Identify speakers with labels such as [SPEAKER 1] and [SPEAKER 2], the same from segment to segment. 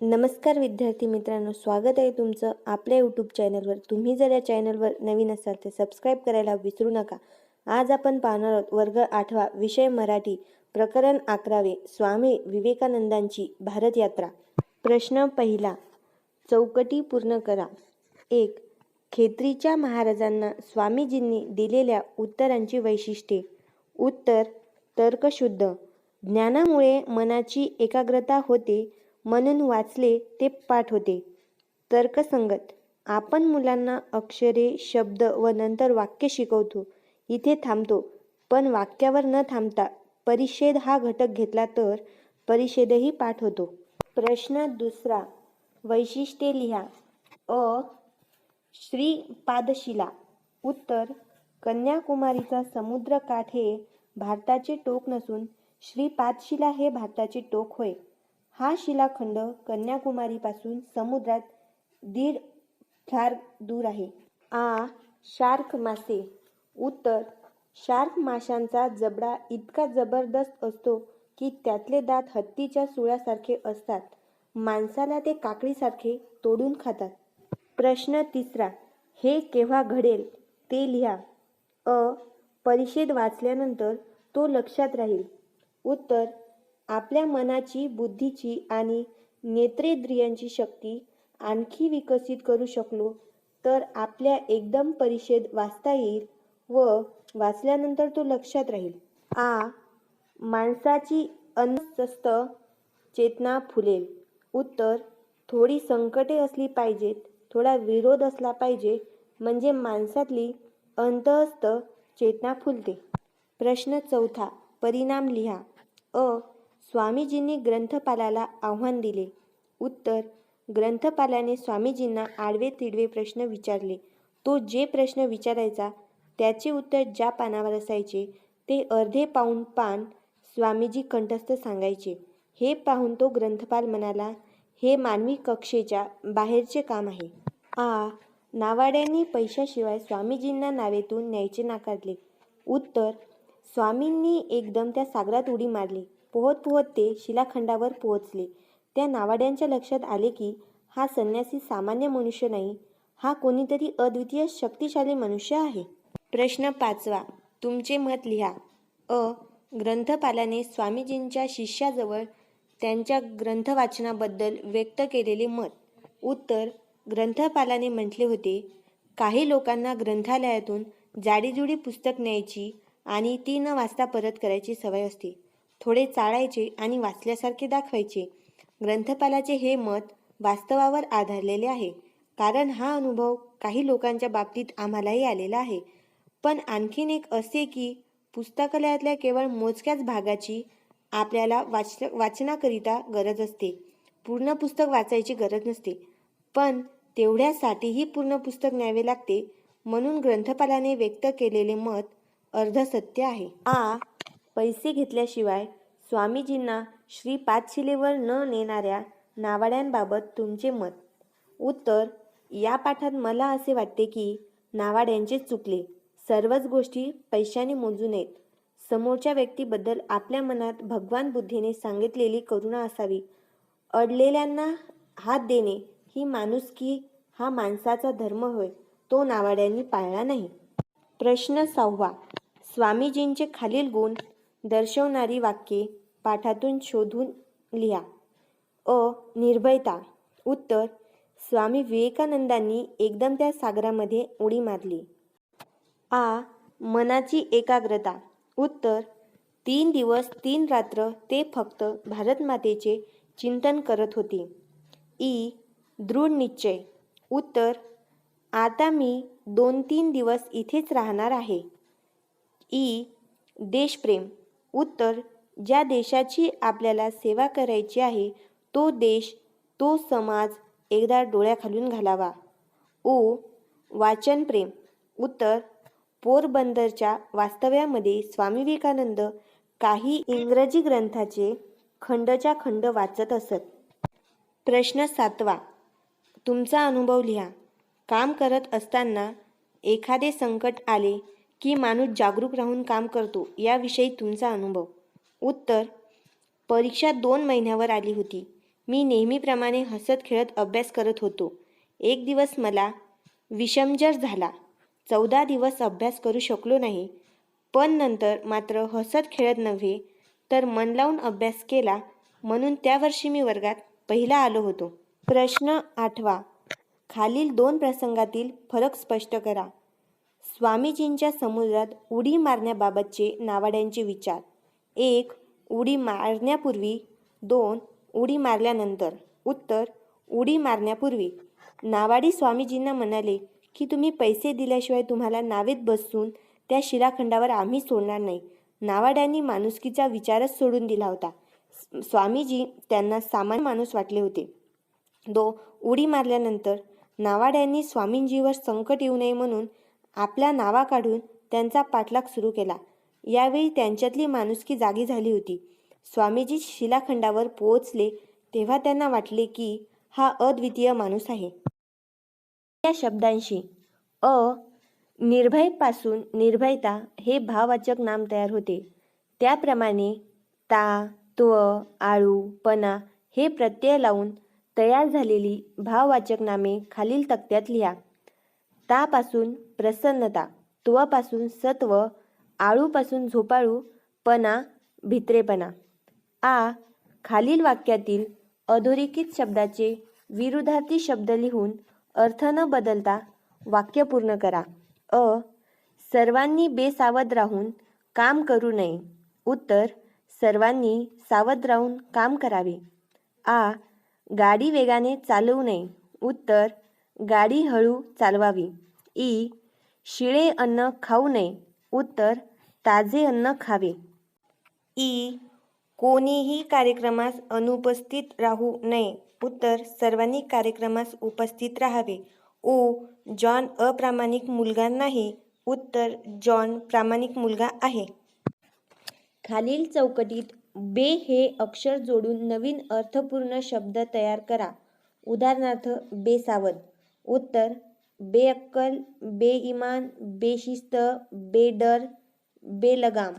[SPEAKER 1] नमस्कार विद्यार्थी मित्रांनो स्वागत आहे तुमचं आपल्या यूट्यूब चॅनलवर तुम्ही जर या चॅनलवर नवीन असाल तर सबस्क्राईब करायला विसरू नका. आज आपण पाहणार आहोत वर्ग आठवा विषय मराठी प्रकरण अकरावे स्वामी विवेकानंदांची भारत यात्रा प्रश्न पहिला चौकटी पूर्ण करा. एक खेत्रीच्या महाराजांना स्वामीजींनी दिलेल्या उत्तरांची वैशिष्ट्ये. उत्तर तर्कशुद्ध. ज्ञानामुळे मनाची एकाग्रता होते म्हणून वाचले ते पाठ होते. तर्कसंगत. आपण मुलांना अक्षरे शब्द व नंतर वाक्य शिकवतो. इथे थांबतो. पण वाक्यावर न थांबता परिषेद हा घटक घेतला तर परिषेदही पाठ होतो. प्रश्न दुसरा. वैशिष्ट्ये लिहा. अ. श्रीपादशिला. उत्तर. कन्याकुमारीचा समुद्र काठ हे भारताचे टोक नसून श्रीपादशिला हे भारताचे टोक होय. हा शिलाखंड कन्याकुमारीपासून समुद्रात दीड फार दूर आहे. आ शार्क मासे. उत्तर शार्क माशांचा जबडा इतका जबरदस्त असतो की त्यातले दात हत्तीच्या सुळ्यासारखे असतात. माणसाला ते काकडीसारखे तोडून खातात. प्रश्न तिसरा हे केव्हा घडेल ते लिहा. अ परिषद वाचल्यानंतर तो लक्षात राहील. उत्तर आपल्या मनाची बुद्धीची आणि नेत्रेंद्रियांची शक्ती आणखी विकसित करू शकलो तर आपल्या एकदम परिषद वाचता येईल व वाचल्यानंतर तो लक्षात राहील. आ. माणसाची अनस्त चेतना फुलेल. उत्तर थोडी संकटे असली पाहिजेत थोडा विरोध असला पाहिजे म्हणजे माणसातली अंतहस्त चेतना फुलते. प्रश्न चौथा परिणाम लिहा. अ. स्वामीजींनी ग्रंथपालाला आव्हान दिले. उत्तर ग्रंथपालाने स्वामीजींना आडवे तिडवे प्रश्न विचारले. तो जे प्रश्न विचारायचा त्याचे उत्तर ज्या पानावर असायचे ते अर्धे पाऊण पान स्वामीजी कंठस्थ सांगायचे. हे पाहून तो ग्रंथपाल म्हणाला हे मानवी कक्षेच्या बाहेरचे काम आहे. आ नावाड्यांनी पैशाशिवाय स्वामीजींना नावेतून न्यायचे नाकारले. उत्तर स्वामींनी एकदम त्या सागरात उडी मारली. पोहत पोहत ते शिलाखंडावर पोहोचले. त्या नावाड्यांच्या लक्षात आले की हा संन्यासी सामान्य मनुष्य नाही. हा कोणीतरी अद्वितीय शक्तिशाली मनुष्य आहे. प्रश्न पाचवा. तुमचे मत लिहा. अ. ग्रंथपालाने स्वामीजींच्या शिष्याजवळ त्यांच्या ग्रंथवाचनाबद्दल व्यक्त केलेले मत. उत्तर. ग्रंथपालाने म्हटले होते काही लोकांना ग्रंथालयातून जाडीजुडी पुस्तक न्यायची आणि ती न वाचता परत करायची सवय असते. थोडे चाळायचे आणि वाचल्यासारखे दाखवायचे. ग्रंथपालाचे हे मत वास्तवावर आधारलेले आहे. कारण हा अनुभव काही लोकांच्या बाबतीत आम्हालाही आलेला आहे. पण आणखीन एक असे की पुस्तकालयातल्या केवळ मोजक्याच भागाची आपल्याला वाच वाचनाकरिता गरज असते. पूर्ण पुस्तक वाचायची गरज नसते. पण तेवढ्यासाठीही पूर्ण पुस्तक न्यावे लागते म्हणून ग्रंथपालाने व्यक्त केलेले मत अर्धसत्य आहे. आ पैसे घेतल्याशिवाय स्वामीजींना श्री पाचशिलेवर न नेणाऱ्या नावाड्यांबाबत तुमचे मत. उत्तर या पाठात मला असे वाटते की नावाड्यांचे चुकले. सर्वच गोष्टी पैशाने मोजू नयेत समोरच्या व्यक्तीबद्दल आपल्या मनात भगवान बुद्धीने सांगितलेली करुणा असावी. अडलेल्यांना हात देणे ही माणुसकी हा माणसाचा धर्म होय तो नावाड्यांनी पाळला नाही. प्रश्न सहावा. स्वामीजींचे खालील गुण दर्शवणारी वाक्ये पाठातून शोधून लिहा. अ. निर्भयता. उत्तर स्वामी विवेकानंदांनी एकदम त्या सागरामध्ये उडी मारली. आ. मनाची एकाग्रता. उत्तर तीन दिवस तीन रात्र ते फक्त भारतमातेचे चिंतन करत होते. ई. दृढ निश्चय. उत्तर आता मी दोन तीन दिवस इथेच राहणार आहे. ई. देशप्रेम. उत्तर ज्या देशाची आपल्याला सेवा करायची आहे तो देश तो समाज एकदा डोळ्याखालून घालावा. ओ वाचनप्रेम उत्तर पोरबंदरच्या वास्तव्यामध्ये स्वामी विवेकानंद काही इंग्रजी ग्रंथाचे खंडच्या खंड वाचत असत. प्रश्न सातवा. तुमचा अनुभव लिहा. काम करत असताना एखादे संकट आले की माणूस जागरूक राहून काम करतो याविषयी तुमचा अनुभव. उत्तर परीक्षा दोन महिन्यावर आली होती. मी नेहमीप्रमाणे हसत खेळत अभ्यास करत होतो. एक दिवस मला विषमजर झाला. चौदा दिवस अभ्यास करू शकलो नाही. पण नंतर मात्र हसत खेळत नव्हे तर मन लावून अभ्यास केला म्हणून त्या वर्षी मी वर्गात पहिला आलो होतो. प्रश्न आठवा. खालील दोन प्रसंगातील फरक स्पष्ट करा. स्वामीजींच्या समुद्रात उडी मारण्याबाबतचे नावाड्यांचे विचार. एक उडी मारण्यापूर्वी. दोन उडी मारल्यानंतर. उत्तर उडी मारण्यापूर्वी. नावाडी स्वामीजींना म्हणाले की तुम्ही पैसे दिल्याशिवाय तुम्हाला नावेत बसून त्या शिलाखंडावर आम्ही सोडणार नाही. नावाड्यांनी माणुसकीचा विचारच सोडून दिला होता. स्वामीजी त्यांना सामान्य माणूस वाटले होते. दो उडी मारल्यानंतर. नावाड्यांनी स्वामींजीवर संकट येऊ नये म्हणून आपल्या नावा काढून त्यांचा पाठलाग सुरू केला. यावेळी त्यांच्यातली माणुसकी जागी झाली होती. स्वामीजी शिलाखंडावर पोहोचले तेव्हा त्यांना वाटले की हा अद्वितीय माणूस आहे. या शब्दांशी अ निर्भयपासून निर्भयता हे भाववाचक नाम तयार होते. त्याप्रमाणे ता त्व आळू पणा हे प्रत्यय लावून तयार झालेली भाववाचक नामे खालील तक्त्यात लिहा. तापासून प्रसन्नता त्वपासून सत्व आळूपासून झोपाळू पणा भित्रेपणा. आ. खालील वाक्यातील अधोरेखित शब्दाचे विरुद्धार्थी शब्द लिहून अर्थ न बदलता वाक्य पूर्ण करा. अ. सर्वांनी बेसावध राहून काम करू नये. उत्तर सर्वांनी सावध राहून काम करावे. आ. गाडी वेगाने चालवू नये. उत्तर गाडी हळू चालवावी. ई. शिळे अन्न खाऊ नये. उत्तर ताजे अन्न खावे. ई. कोणीही कार्यक्रमास अनुपस्थित राहू नये. उत्तर सर्वांनी कार्यक्रमास उपस्थित राहावे. ओ जॉन अप्रामाणिक मुलगा नाही. उत्तर जॉन प्रामाणिक मुलगा आहे. खालील चौकटीत बे हे अक्षर जोडून नवीन अर्थपूर्ण शब्द तयार करा. उदाहरणार्थ बेसावध. उत्तर बेअक्कल बेईमान बेशिस्त बेडर बेलगाम.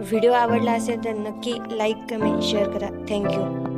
[SPEAKER 1] व्हिडिओ आवडला असेल तर नक्की लाईक कमेंट शेअर करा. Thank you